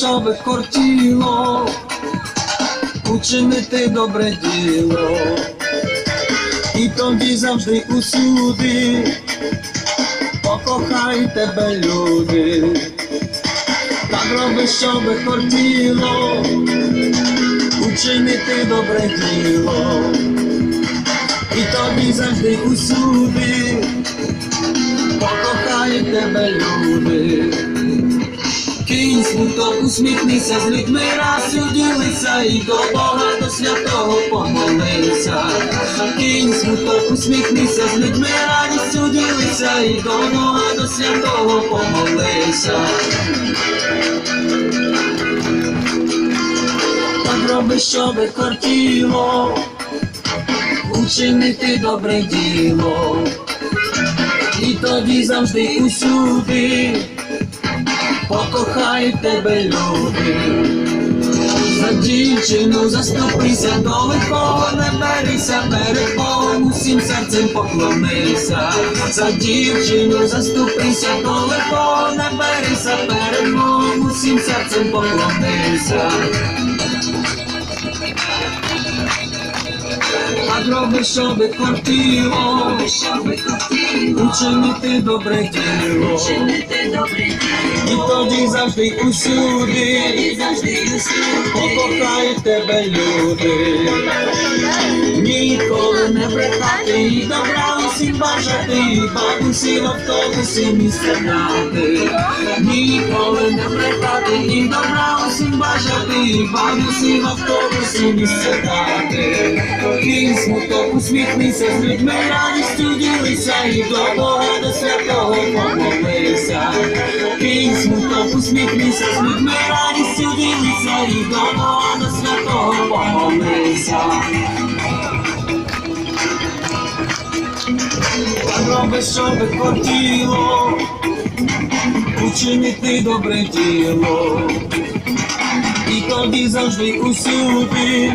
щоб кортіло, учинити добре діло, і тоді завжди усюди, покохай тебе люди, так роби, щоб кортіло, учинити добре діло, і тобі завжди усюди, покохай тебе. Кінь усміхнися, з людьми раз уділися і до Бога до святого помолися. Кінь смуток усміхнися, з людьми радістю ділися і до Бога до святого помолися. Так роби, щоби кортіло, учинити добре діло. І тоді завжди усюди покохай тебе люди. За дівчину заступися, лихого не берися, перед Богом усім серцем поклонися. За дівчину заступися, лихого не берися, перед Богом усім серцем поклонися. Так роби, щоби кортіло, учинити добре діло. І тоді завжди усюди покохай тебе люди. Ніколи не брехати, і добра усім бажати, і бабусі в автобусі місце дати. Ніколи не брехати, і добра усім бажати, бабусі в автобусі місце дати. Кінь смуток усміхнися, з людьми радістю ділися, і до Бога до святого помолися. Кінь смуток усміхнися, з людьми радістю ділися, і до Бога до святого помолися. Роби, щоби хотіло, учинити добре діло, і тоді завжди усюди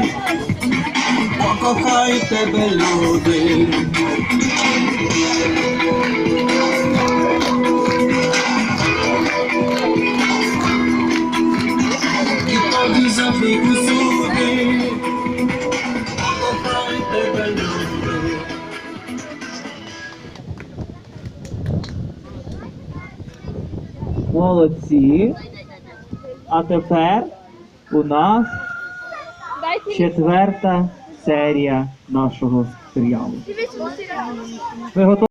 покохай тебе люди. Молодці. А тепер у нас четверта серія нашого серіалу. Ви готові?